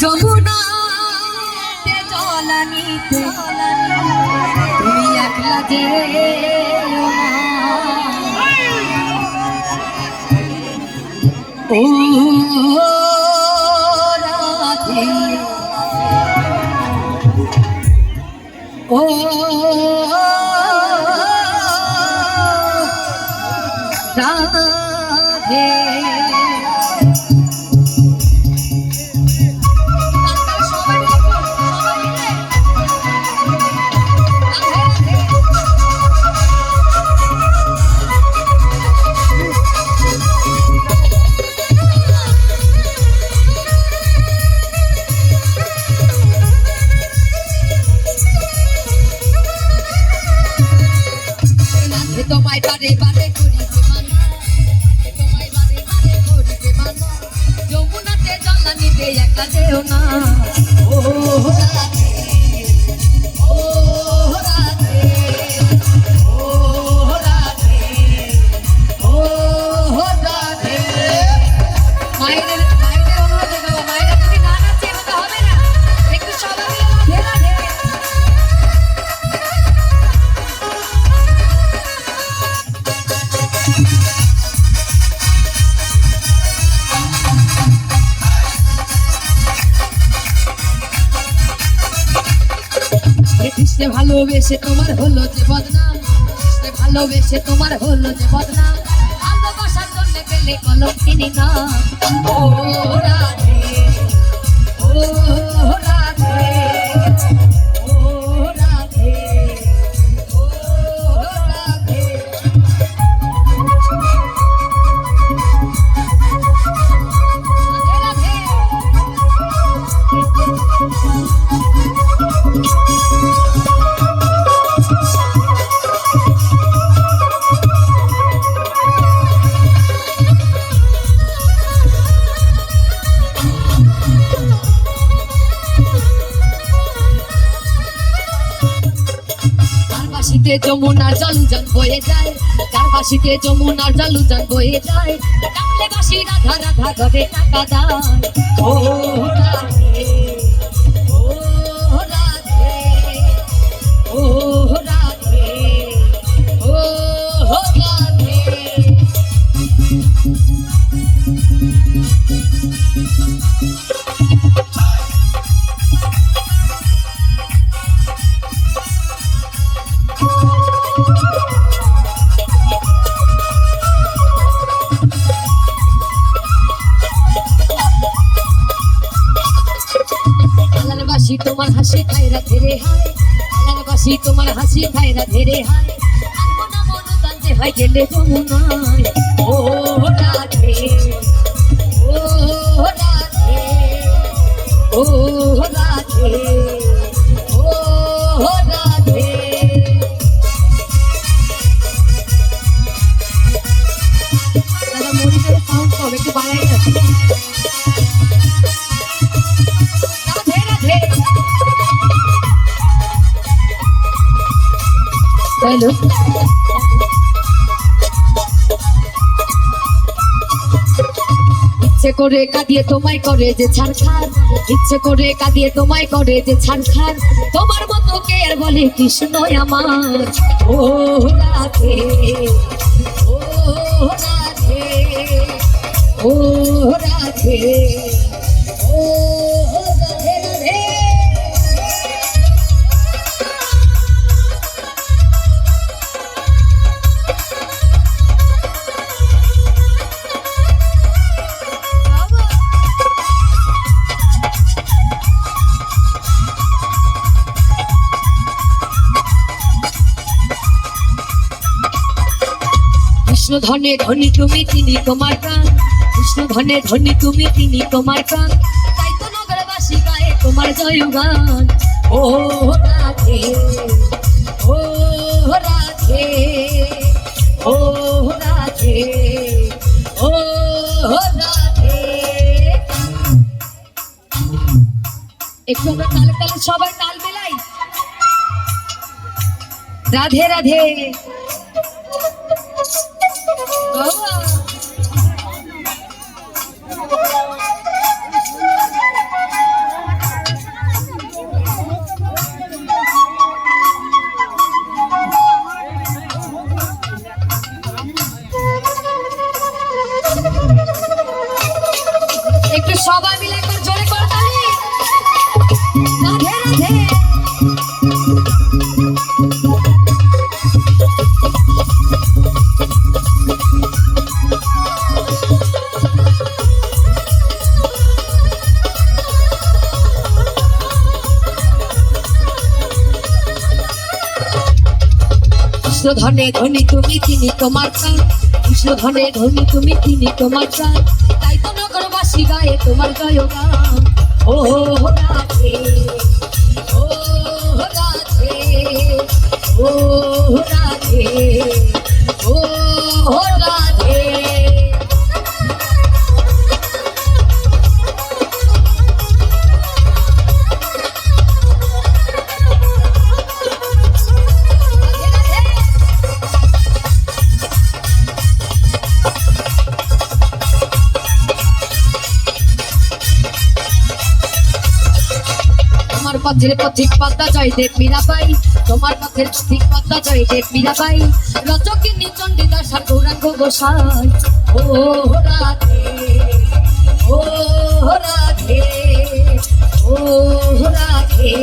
যমুনা জলানিতে তুমি একলা যে ও রাধে। ও রাধে। যেও না কৃষ্ণে ভালোবেসে তোমার হলো যে বদনাম সে ভালোবেসে তোমার হলো যে বদনাম, ভালোবাসার জন্য পেলে কলম কিনি না ও রাধে তার যমুনা জল উজান বয়ে যায়, তার বাসিতে যমুনার জল উজান বয়ে যায়। ডাকলে বাসি রাধা রাধা গবে টাকা দায় ও তোমার হাসি খায়রা ধীরে হায়। আল্লাহর বাসি তোমার হাসি খায়রা ধীরে হায়। আনব না যে হয় গেলে রাধে, ও রাধে ও রাধে। হ্যালো। ইচ্ছে করে কাঁদিয়ে তোমায় করে যে ছাড়খার, ইচ্ছে করে কাঁদিয়ে তোমায় করে যে ছাড়খার। তোমার মতো কে আর বলে কৃষ্ণ আমার? ও রাধে ও রাধে ও রাধে। কৃষ্ণ ধনে ধনী তুমি তিনি তোমার প্রাণ। কৃষ্ণ ধনে ধনী তুমি তিনি তোমার প্রাণ। তাই তো নগরবাসী গায়ে তোমার জয়গান ও রাধে ও রাধে ও রাধে ও রাধে। একটু আমরা তালে তালে সবাই তাল মেলাই। রাধে রাধে। Oh. কৃষ্ণ ধনে ধনী তুমি তিনি তোমার চান কৃষ্ণ ধনে ধনী তুমি তিনি তোমার চান তাই তো নগরবাসী গায়ে তোমার গায় গান ও রাধে ও রাধে ও রাধে। পথের পথিক পাতা জয় দেব মীরাবাই। তোমার পথের পথিক পাতা জয় দেব মীরাবাই। রচকিনী চণ্ডীদাস আর গৌরাঙ্গ গোসাই। ও রাধে ও রাধে ও রাধে।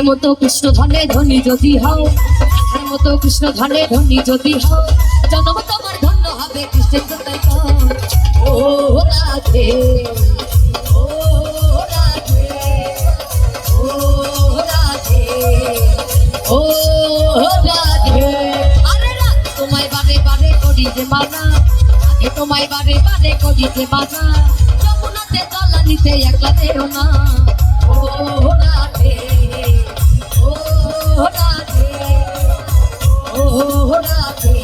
রাখার মতো কৃষ্ণ ধনে ধনী যদি হও রাখার মতো কৃষ্ণ ধনে ধনী যদি হও, জন্ম তোমার ধন্য হবে কৃষ্ণের কর। ও মানা মানা যমুনাতে জলা নিতে একলা দেও না। ও রাধে। রাধে ও রাধে